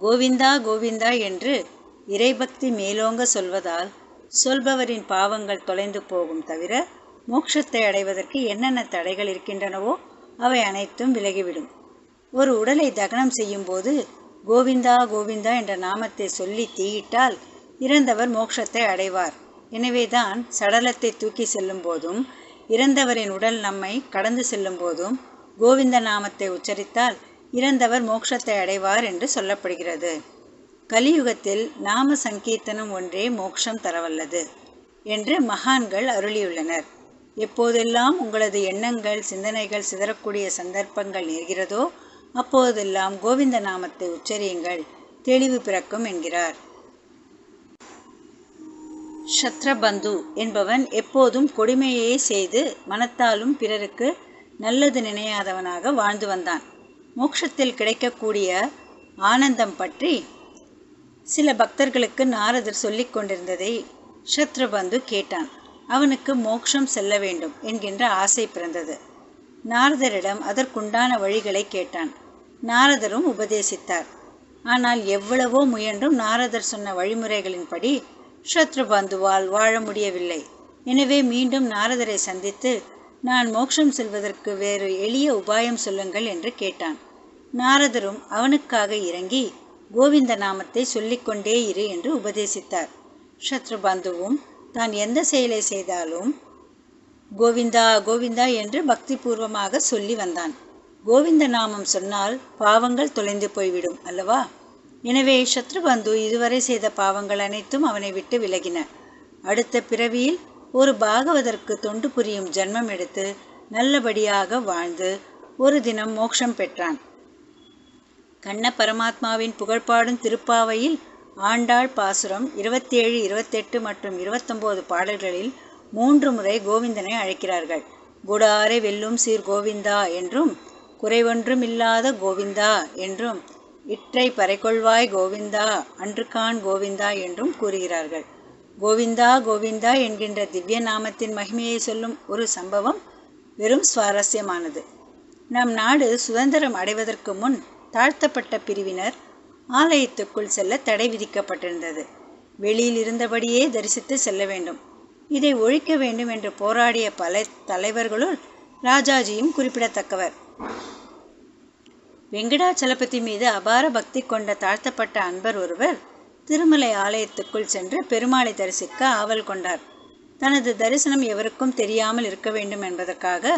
கோவிந்தா கோவிந்தா என்று இறைபக்தி மேலோங்க சொல்வதால் சொல்பவரின் பாவங்கள் தொலைந்து போகும் தவிர மோட்சத்தை அடைவதற்கு என்னென்ன தடைகள் இருக்கின்றனவோ அவை அனைத்தும் விலகிவிடும். ஒரு உடலை தகனம் செய்யும்போது கோவிந்தா கோவிந்தா என்ற நாமத்தை சொல்லி தீயிட்டால் இறந்தவர் மோட்சத்தை அடைவார். எனவேதான் சடலத்தை தூக்கி செல்லும் போதும் இறந்தவரின் உடல் நம்மை கடந்து செல்லும் போதும் கோவிந்த நாமத்தை உச்சரித்தால் இறந்தவர் மோட்சத்தை அடைவார் என்று சொல்லப்படுகிறது. கலியுகத்தில் நாம சங்கீர்த்தனம் ஒன்றே மோட்சம் தரவல்லது என்று மகான்கள் அருளியுள்ளனர். எப்போதெல்லாம் உங்களது எண்ணங்கள் சிந்தனைகள் சிதறக்கூடிய சந்தர்ப்பங்கள் நேர்கிறதோ அப்போதெல்லாம் கோவிந்த நாமத்தை உச்சரியுங்கள். தெளிவு பிறக்கும் என்கிறார். சத்ரபந்து என்பவன் எப்போதும் கொடுமையே செய்து மனத்தாலும் பிறருக்கு நல்லது நினையாதவனாக வாழ்ந்து வந்தான். மோட்சத்தில் கிடைக்கக்கூடிய ஆனந்தம் பற்றி சில பக்தர்களுக்கு நாரதர் சொல்லிக் கொண்டிருந்ததை சத்ருபந்து கேட்டான். அவனுக்கு மோட்சம் செல்ல வேண்டும் என்கின்ற ஆசை பிறந்தது. நாரதரிடம் அதற்குண்டான வழிகளை கேட்டான். நாரதரும் உபதேசித்தார். ஆனால் எவ்வளவோ முயன்றும் நாரதர் சொன்ன வழிமுறைகளின்படி சத்ருபந்துவால் வாழ முடியவில்லை. எனவே மீண்டும் நாரதரை சந்தித்து நான் மோட்சம் செல்வதற்கு வேறு எளிய உபாயம் சொல்லுங்கள் என்று கேட்டான். நாரதரும் அவனுக்காக இறங்கி கோவிந்த நாமத்தை சொல்லிக்கொண்டே இரு என்று உபதேசித்தார். ஷத்ருபந்துவும் தான் எந்த செயலை செய்தாலும் கோவிந்தா கோவிந்தா என்று பக்தி பூர்வமாக சொல்லி வந்தான். கோவிந்த நாமம் சொன்னால் பாவங்கள் தொலைந்து போய்விடும் அல்லவா? எனவே சத்ருபந்து இதுவரை செய்த பாவங்கள் அனைத்தும் அவனை விட்டு விலகின. அடுத்த பிறவியில் ஒரு பாகவதற்கு தொண்டு புரியும் ஜென்மம் எடுத்து நல்லபடியாக வாழ்ந்து ஒரு தினம் மோட்சம் பெற்றான். கண்ண பரமாத்மாவின் புகழ்பாடும் திருப்பாவையில் ஆண்டாள் பாசுரம் இருபத்தேழு இருபத்தெட்டு மற்றும் இருபத்தொம்போது பாடல்களில் மூன்று முறை கோவிந்தனை அழைக்கிறார்கள். குடாரை வெல்லும் சீர் கோவிந்தா என்றும் குறைவொன்றும் இல்லாத கோவிந்தா என்றும் இற்றை பறைகொள்வாய் கோவிந்தா அன்றுகான் கோவிந்தா என்றும் கூறுகிறார்கள். கோவிந்தா கோவிந்தா என்கின்ற திவ்ய நாமத்தின் மகிமையை சொல்லும் ஒரு சம்பவம் வெறும் சுவாரஸ்யமானது. நம் நாடு சுதந்திரம் அடைவதற்கு முன் தாழ்த்தப்பட்ட பிரிவினர் ஆலயத்துக்குள் செல்ல தடை விதிக்கப்பட்டிருந்தது. வெளியில் இருந்தபடியே தரிசித்து செல்ல வேண்டும். இதை ஒழிக்க வேண்டும் என்று போராடிய பல தலைவர்களுள் ராஜாஜியும் குறிப்பிடத்தக்கவர். வெங்கடாச்சலபதி மீது அபார பக்தி கொண்ட தாழ்த்தப்பட்ட அன்பர் ஒருவர் திருமலை ஆலயத்துக்குள் சென்று பெருமாளை தரிசிக்க ஆவல் கொண்டார். தனது தரிசனம் எவருக்கும் தெரியாமல் இருக்க வேண்டும் என்பதற்காக